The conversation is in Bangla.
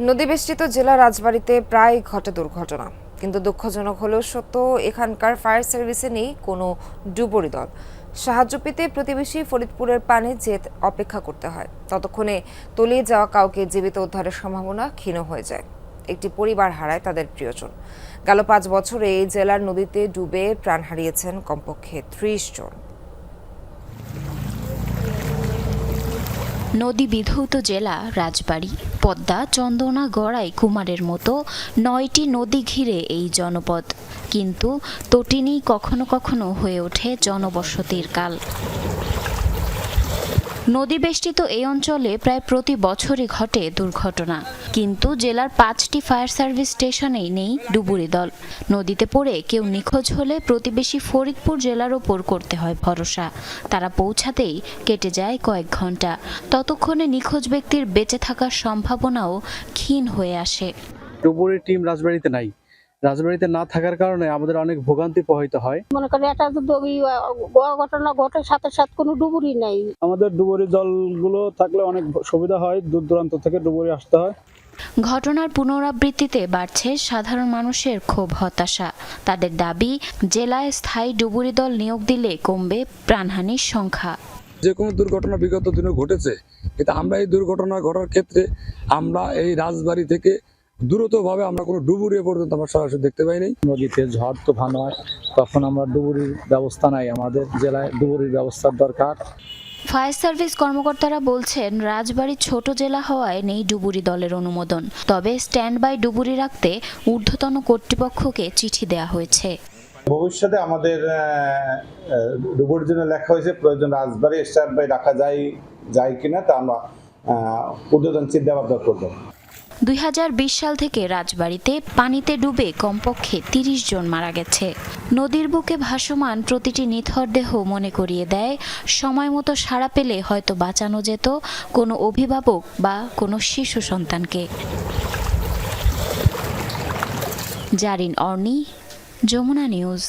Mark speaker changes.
Speaker 1: নদীবেষ্টিত জেলা রাজবাড়িতে প্রায় ঘটে দুর্ঘটনা। কিন্তু দুঃখজনক হলেও সত্য, এখানকার ফায়ার সার্ভিসে নেই কোনো ডুবুরি দল। সাহায্য পেতে প্রতিবেশী ফরিদপুরের পানে যেত অপেক্ষা করতে হয়। ততক্ষণে তলিয়ে যাওয়া কাউকে জীবিত উদ্ধারের সম্ভাবনা ক্ষীণ হয়ে যায়। একটি পরিবার হারায় তাদের প্রিয়জন। গেল পাঁচ বছরে এই জেলার নদীতে ডুবে প্রাণ হারিয়েছেন কমপক্ষে ত্রিশ জন।
Speaker 2: নদী বিধৌত জেলা রাজবাড়ী। পদ্মা চন্দনা গড়াই কুমারের মতো নয়টি নদী ঘিরে এই জনপদ। কিন্তু তটিনী কখনো কখনো হয়ে ওঠে জনবসতির কাল। নদীবেষ্টিত এই অঞ্চলে প্রায় প্রতি বছরই ঘটে দুর্ঘটনা। কিন্তু জেলার পাঁচটি ফায়ার সার্ভিস স্টেশনেই নেই ডুবুরি দল। নদীতে পড়ে কেউ নিখোঁজ হলে প্রতিবেশী ফরিদপুর জেলার ওপর করতে হয় ভরসা। তারা পৌঁছাতেই কেটে যায় কয়েক ঘণ্টা। ততক্ষণে নিখোঁজ ব্যক্তির বেঁচে থাকার সম্ভাবনাও ক্ষীণ হয়ে আসে।
Speaker 3: ডুবুরি টিম রাজবাড়িতে নাই। রাজবাড়িতে না থাকার কারণে আমাদের অনেক ভোগান্তি প্রভাবিত হয়।
Speaker 4: মনে করেন একটা যদি ঘটনা ঘটে সাথে সাথে কোনো ডুবুরি নাই।
Speaker 5: আমাদের ডুবুরি দলগুলো থাকলে অনেক সুবিধা হয় দূর দূরান্ত থেকে ডুবুরি আসতে হয়।
Speaker 2: ঘটনার পুনরাবৃত্তিতে বাড়ছে সাধারণ মানুষের ক্ষোভ হতাশা। তাদের দাবি জেলায় স্থায়ী ডুবুরি দল নিয়োগ দিলে কমবে প্রাণহানির সংখ্যা।
Speaker 6: যে কোনো দুর্ঘটনা বিগত দিনে ঘটেছে কিন্তু আমরা এই দুর্ঘটনা ঘটার ক্ষেত্রে আমরা এই রাজবাড়ি থেকে দ্রুতভাবে আমরা কোনো ডুবুরি পর্যন্ত আমরা সরাসরি দেখতে পাইনি।
Speaker 5: নদীতে ঝড় তুফান হয় তখন আমরা ডুবুরির ব্যবস্থা নাই আমাদের জেলায় ডুবুরির ব্যবস্থার দরকার।
Speaker 2: ফায়ার সার্ভিস কর্মকর্তারা বলছেন রাজবাড়ী ছোট জেলা হওয়ায় নেই ডুবুরি দলের অনুমোদন। তবে স্ট্যান্ড বাই ডুবুরি রাখতে ঊর্ধ্বতন কর্তৃপক্ষকে চিঠি দেওয়া হয়েছে।
Speaker 7: ভবিষ্যতে আমাদের ডুবুরির জন্য লেখা হয়েছে প্রয়োজন রাজবাড়ি স্টার বাই রাখা যায় যায় কিনা তা আমরা ঊর্ধ্বতন চিন্তা ভাবনা করব।
Speaker 2: দুই হাজার বিশ সাল থেকে রাজবাড়িতে পানিতে ডুবে কমপক্ষে তিরিশ জন মারা গেছে। নদীর বুকে ভাসমান প্রতিটি নিথর দেহ মনে করিয়ে দেয়, সময় মতো সাড়া পেলে হয়তো বাঁচানো যেত কোনো অভিভাবক বা কোনো শিশু সন্তানকে। জারিন অর্নি, যমুনা নিউজ।